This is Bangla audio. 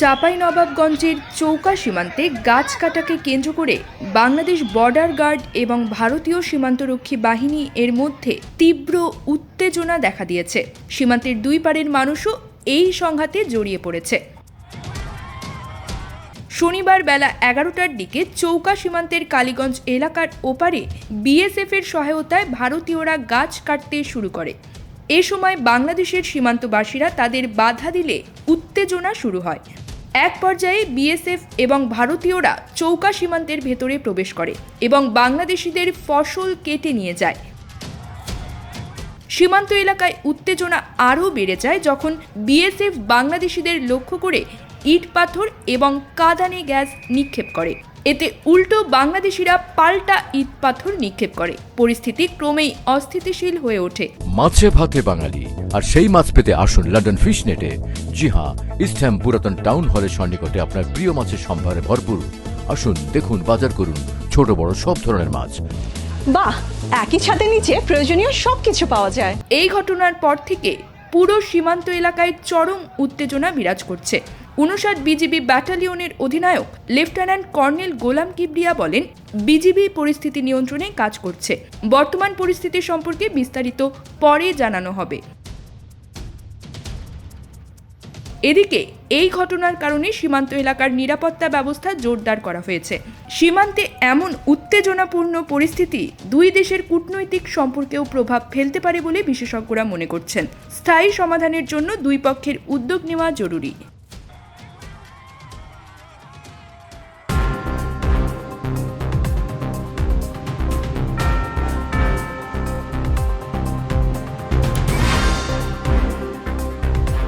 চাঁপাইনবাবগঞ্জের চৌকা সীমান্তে গাছ কাটাকে কেন্দ্র করে বাংলাদেশ বর্ডার গার্ড এবং ভারতীয় সীমান্তরক্ষী বাহিনী এর মধ্যে তীব্র উত্তেজনা দেখা দিয়েছে। সীমান্তের দুই পারের মানুষও এই সংঘাতে জড়িয়ে পড়েছে। শনিবার বেলা এগারোটার দিকে চৌকা সীমান্তের কালীগঞ্জ এলাকার ওপারে বিএসএফ এর সহায়তায় ভারতীয়রা গাছ কাটতে শুরু করে। এ সময় বাংলাদেশের সীমান্তবাসীরা তাদের বাধা দিলে উত্তেজনা শুরু হয়। এক পর্যায়ে বিএসএফ এবং ভারতীয়রা চৌকা সীমান্তের ভেতরে প্রবেশ করে এবং বাংলাদেশিদের ফসল কেটে নিয়ে যায়। সীমান্ত এলাকায় উত্তেজনা আরও বেড়ে যায় যখন বিএসএফ বাংলাদেশিদের লক্ষ্য করে ইট পাথর এবং কাদানে গ্যাস নিক্ষেপ করে। এতে উল্টো বাংলাদেশিরা পাল্টা ইট পাথর নিক্ষেপ করে। পরিস্থিতি ক্রমেই অস্থিতিশীল হয়ে ওঠে। মাছে ভাতে বাঙালি আর সেই মাছ পেতে আসুন লন্ডন ফিশ নেটে জি হ্যাঁ ইস্টহ্যাম পুরাতন টাউন হলের সন্নিকটে আপনার প্রিয় মাছের সম্ভারে ভরপুর। আসুন দেখুন বাজার করুন ছোট বড় সব ধরনের মাছ। বাহ একই ছাদের নিচে প্রয়োজনীয় সবকিছু পাওয়া যায়। এই ঘটনার পর থেকে পুরো সীমান্ত এলাকায় চরম উত্তেজনা বিরাজ করছে। উনষাট বিজিবি ব্যাটালিয়নের অধিনায়ক লেফটেন্যান্ট কর্নেল গোলাম কিবরিয়া বলেন, বিজিবি পরিস্থিতি নিয়ন্ত্রণে কাজ করছে। বর্তমান পরিস্থিতি সম্পর্কে বিস্তারিত পরে জানানো হবে। এদিকে, এই ঘটনার কারণে সীমান্ত এলাকার নিরাপত্তা ব্যবস্থা জোরদার করা হয়েছে। সীমান্তে এমন উত্তেজনাপূর্ণ পরিস্থিতি দুই দেশের কূটনৈতিক সম্পর্কেও প্রভাব ফেলতে পারে বলে বিশেষজ্ঞরা মনে করছেন। স্থায়ী সমাধানের জন্য দুই পক্ষের উদ্যোগ নেওয়া জরুরি।